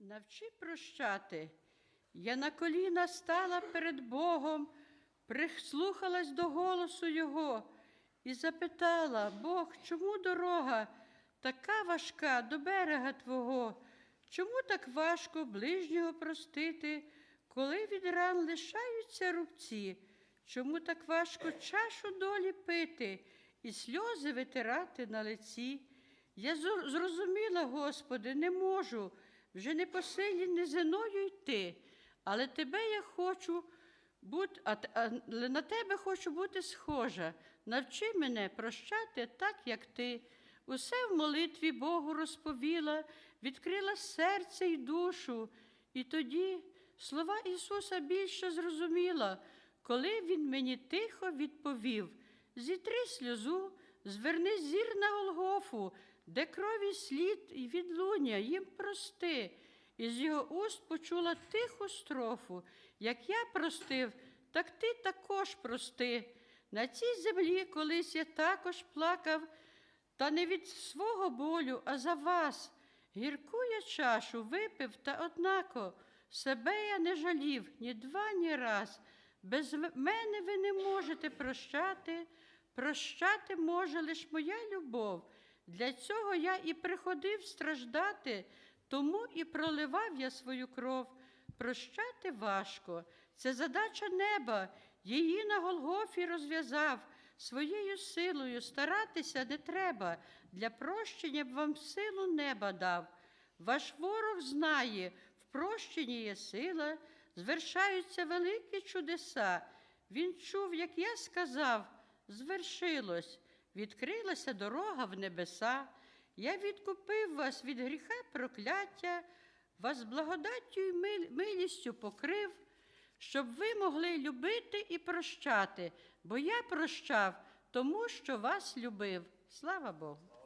Навчи прощати. Я на коліна стала перед Богом, прислухалась до голосу Його і запитала, Бог, чому дорога така важка до берега Твого? Чому так важко ближнього простити, коли від ран лишаються рубці? Чому так важко чашу долі пити і сльози витирати на лиці? Я зрозуміла, Господи, не можу вже не по силі низиною йти, але тебе я хочу бути, а, на тебе хочу бути схожа. Навчи мене прощати так, як ти. Усе в молитві Богу розповіла, відкрила серце й душу, і тоді слова Ісуса більше зрозуміла, коли Він мені тихо відповів: зітри сльозу, зверни зір на Голгофу, де крові слід і відлуння їм прости. І з його уст почула тиху строфу. Як я простив, так ти також прости. На цій землі колись я також плакав, та не від свого болю, а за вас. Гірку я чашу випив, та однако себе я не жалів ні два, ні раз. Без мене ви не можете прощати. Прощати може лиш моя любов. Для цього я і приходив страждати, тому і проливав я свою кров. Прощати важко. Це задача неба. Її на Голгофі розв'язав. Своєю силою старатися не треба. Для прощення б вам силу неба дав. Ваш ворог знає, в прощенні є сила, звершаються великі чудеса. Він чув, як я сказав, звершилось, відкрилася дорога в небеса. Я відкупив вас від гріха прокляття, вас благодаттю і милістю покрив, щоб ви могли любити і прощати, бо я прощав, тому що вас любив. Слава Богу.